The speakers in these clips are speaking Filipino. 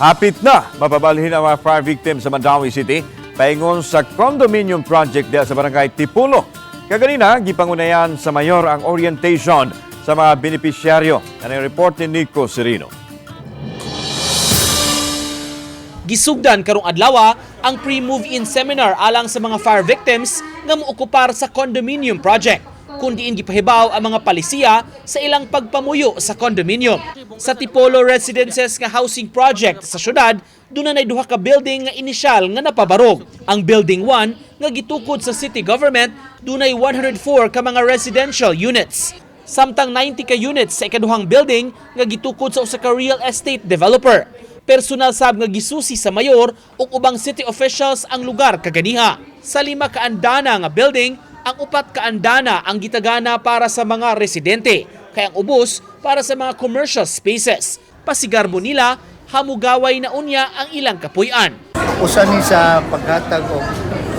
Hapit na mapabalhin ang mga fire victims sa Mandawi City paingon sa condominium project sa barangay Tipulo. Kaganina, gipangunayan sa mayor ang orientation sa mga benepisyaryo. Ano yung report ni Nico Serino? Gisugdan karong adlaw ang pre-move-in seminar alang sa mga fire victims nga mookupar sa condominium project kung diin gipahibaw ang mga palisiya sa ilang pagpamuyo sa condominium. Sa Tipolo Residences nga housing project sa syudad, doon na duha ka building nga inisyal nga napabarog. Ang Building 1 nga gitukod sa city government, dunay 104 ka mga residential units. Samtang 90 ka units sa ikaduhang building nga gitukod sa usa ka real estate developer. Personal sab nga gisusi sa mayor ug ubang city officials ang lugar kaganiha. Sa lima ka andana nga building, ang upat ka andana ang gitagana para sa mga residente, kaya ang ubos para sa mga commercial spaces. Pasigarbo nila, hamugaway na unya ang ilang kapuy-an. usa ni sa paghatag og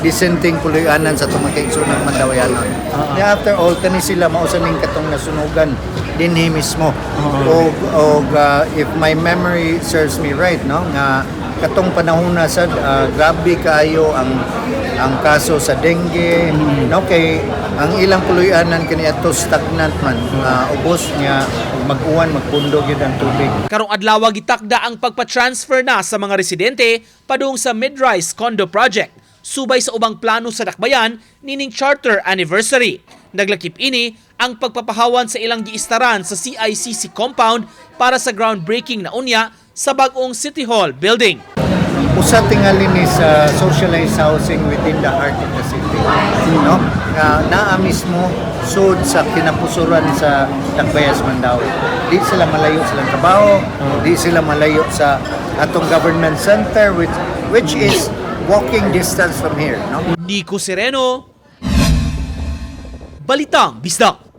dissenting puloy-anan sa tumakigsunang Mandawayanon. Uh after all kani sila mausa ning katong nasunugan dinhi mismo. Og og uh, if my memory serves me right no nga katong panahon na sad uh, grabe kaayo ang ang kaso sa dengue no kay ang ilang puloy-anan kani ato stagnant man uh, ubos niya mag-uwan magpundog yun ang tubig Karong adlaw gitakda ang pagpa-transfer na sa mga residente padung sa mid-rise condo project subay sa ubang plano sa dakbayan nining charter anniversary. Naglakip ini ang pagpapahawan sa ilang giistaran sa CICC compound para sa groundbreaking na unya sa bagong City Hall building. Usa tingali ni sa socialized housing within the heart of the city. No? Nga naa mismo sud sa kinapusuran sa Tacbayas Mandawi. Di sila malayo sa trabaho di sila malayo sa atong government center which which is walking distance from here no? Nico Sereno, Balitang Bisdak.